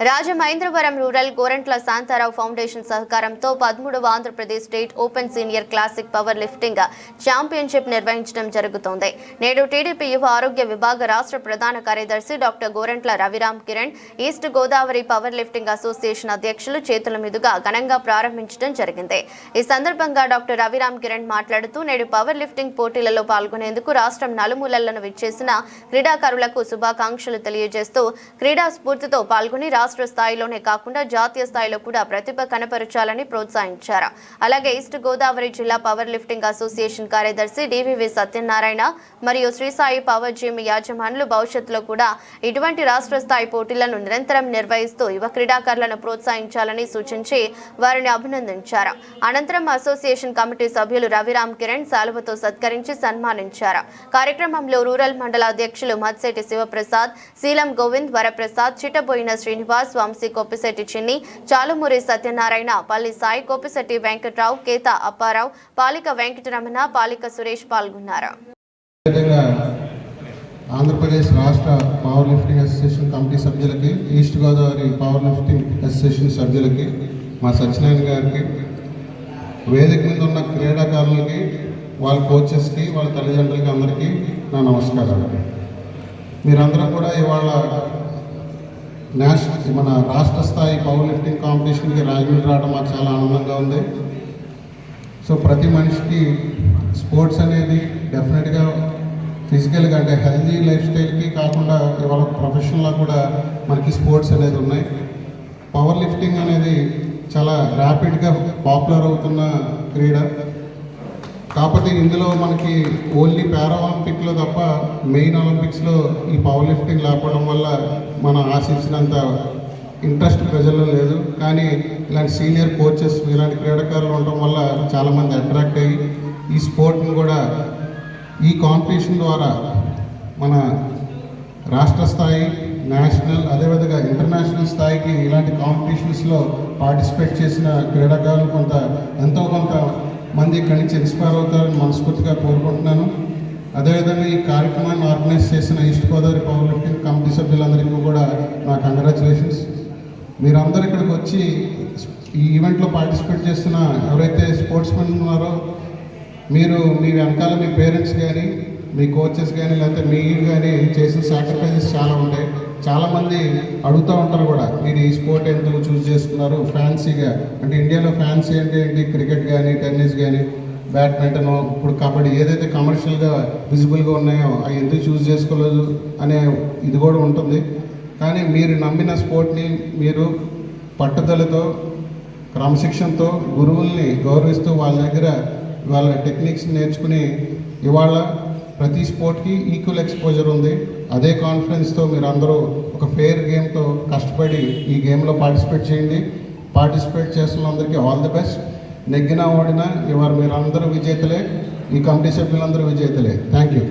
Rajamahendravaram rural Gorantla Shantarao foundation సహకారంతో పదమూడవ Andhra Pradesh state open senior classic powerlifting championship నిర్వహించడం జరుగుతోంది. నేడు టీడీపీ యువ ఆరోగ్య విభాగ రాష్ట్ర ప్రధాన కార్యదర్శి doctor Gorantla Raviram Kiran east Godavari powerlifting association అధ్యక్షులు చేతుల మీదుగా ఘనంగా ప్రారంభించడం జరిగింది. ఈ సందర్భంగా డాక్టర్ రవిరామ్ కిరణ్ మాట్లాడుతూ నేడు పవర్ లిఫ్టింగ్ పోటీలలో పాల్గొనేందుకు రాష్ట్రం నలుమూలలను విచ్చేసిన క్రీడాకారులకు శుభాకాంక్షలు తెలియజేస్తూ క్రీడా స్ఫూర్తితో పాల్గొని రాష్ట్ర స్థాయిలోనే కాకుండా జాతీయ స్థాయిలో కూడా ప్రతిభ కనపరచాలని ప్రోత్సహించారు. అలాగే ఈస్ట్ గోదావరి జిల్లా పవర్ లిఫ్టింగ్ అసోసియేషన్ కార్యదర్శి డివివి సత్యనారాయణ మరియు శ్రీసాయి పవర్ జిమ్ యాజమానులు భవిష్యత్తులో కూడా ఇటువంటి రాష్ట్ర స్థాయి పోటీలను నిరంతరం నిర్వహిస్తూ యువ క్రీడాకారులను ప్రోత్సహించాలని సూచించి వారిని అభినందించారు. అనంతరం అసోసియేషన్ కమిటీ సభ్యులు రవిరామ్ కిరణ్ సాల్వతో సత్కరించి సన్మానించారు. కార్యక్రమంలో రూరల్ మండల అధ్యక్షులు మత్సెటి శివప్రసాద్ శీలం గోవింద్ వరప్రసాద్ చిట్టబోయిన శ్రీనివాస్ వంశీ కొప్పిశెట్టి చిన్ని చాలుమూరి సత్యనారాయణ పల్లి సాయి కొప్పిశెట్టి వెంకట్రావు కేత అప్పారావు పాలిక వెంకటరమణ పాలిక సురేష్ పాల్గొన్నారు. ఆంధ్రప్రదేశ్ రాష్ట్ర పవర్ లిఫ్టింగ్ అసోసియేషన్ కమిటీ సభ్యులకి east Godavari powerlifting association సభ్యులకి మా సత్యనారాయణ గారికి వేదిక మీద ఉన్న క్రీడాకారులకి వాళ్ళ కోచెస్కి వాళ్ళ తల్లిదండ్రులకి అందరికీ నా నమస్కారాలు. మీరందరూ కూడా ఇవాళ నేషనల్ మన రాష్ట్ర స్థాయి పవర్ లిఫ్టింగ్ కాంపిటీషన్కి రాజమండ్రి రావడం మాకు చాలా ఆనందంగా ఉంది. సో ప్రతి మనిషికి స్పోర్ట్స్ అనేది డెఫినెట్గా ఫిజికల్గా అంటే హెల్దీ లైఫ్ స్టైల్కి కాకుండా ఇవాళ ప్రొఫెషనల్గా కూడా మనకి స్పోర్ట్స్ అనేది ఉన్నాయి. పవర్ లిఫ్టింగ్ అనేది చాలా ర్యాపిడ్గా పాపులర్ అవుతున్న క్రీడ. కాకపోతే ఇందులో మనకి ఓన్లీ పారా ఒలింపిక్లో తప్ప మెయిన్ ఒలింపిక్స్లో ఈ పవర్ లిఫ్టింగ్ లేకపోవడం వల్ల మనం ఆశించినంత ఇంట్రెస్ట్ ప్రజల్లో లేదు. కానీ ఇలాంటి సీనియర్ కోచెస్ ఇలాంటి క్రీడాకారులు ఉండడం వల్ల చాలామంది అట్రాక్ట్ అయ్యి ఈ స్పోర్ట్ని కూడా ఈ కాంపిటీషన్ ద్వారా మన రాష్ట్ర స్థాయి నేషనల్ అదేవిధంగా ఇంటర్నేషనల్ స్థాయికి ఇలాంటి కాంపిటీషన్స్లో పార్టిసిపేట్ చేసిన క్రీడాకారులు కొంత ఎంతో కొంత మంది ఇక్కడి నుంచి ఇన్స్పైర్ అవుతారని మనస్ఫూర్తిగా కోరుకుంటున్నాను. అదేవిధంగా ఈ కార్యక్రమాన్ని ఆర్గనైజ్ చేసిన east Godavari powerlifting committee సభ్యులందరికీ కూడా నా కంగ్రాచులేషన్స్ మీరందరూ ఇక్కడికి వచ్చి ఈ ఈవెంట్లో పార్టిసిపేట్ చేస్తున్న ఎవరైతే స్పోర్ట్స్ మెన్ ఉన్నారో మీరు మీ వెనకాల మీ పేరెంట్స్ కానీ మీ కోచెస్ కానీ లేకపోతే మీరు కానీ చేసిన సాక్రిఫైసెస్ చాలా ఉంటాయి. చాలామంది అడుగుతూ ఉంటారు కూడా మీరు ఈ స్పోర్ట్ ఎందుకు చూస్ చేసుకున్నారు? ఫ్యాన్సీగా అంటే ఇండియాలో ఫ్యాన్సీ అంటే ఏంటి? క్రికెట్ కానీ టెన్నిస్ కానీ బ్యాడ్మింటన్ ఇప్పుడు కబడ్డీ ఏదైతే కమర్షియల్గా విజిబుల్గా ఉన్నాయో అవి ఎందుకు చూస్ చేసుకోలేదు? అనే ఇది కూడా ఉంటుంది. కానీ మీరు నమ్మిన స్పోర్ట్ని మీరు పట్టుదలతో క్రమశిక్షణతో గురువుల్ని గౌరవిస్తూ వాళ్ళ దగ్గర వాళ్ళ టెక్నిక్స్ నేర్చుకుని ఇవాళ ప్రతి స్పోర్ట్కి ఈక్వల్ ఎక్స్పోజర్ ఉంది. అదే కాన్ఫిడెన్స్తో మీరు అందరూ ఒక ఫెయిర్ గేమ్తో కష్టపడి ఈ గేమ్లో పార్టిసిపేట్ చేయండి. పార్టిసిపేట్ చేస్తున్న అందరికీ ఆల్ ది బెస్ట్. నెగ్గినా ఓడినా ఇవాళ మీరు అందరూ విజేతలే. ఈ కమిటీ సభ్యులందరూ విజేతలే. Thank you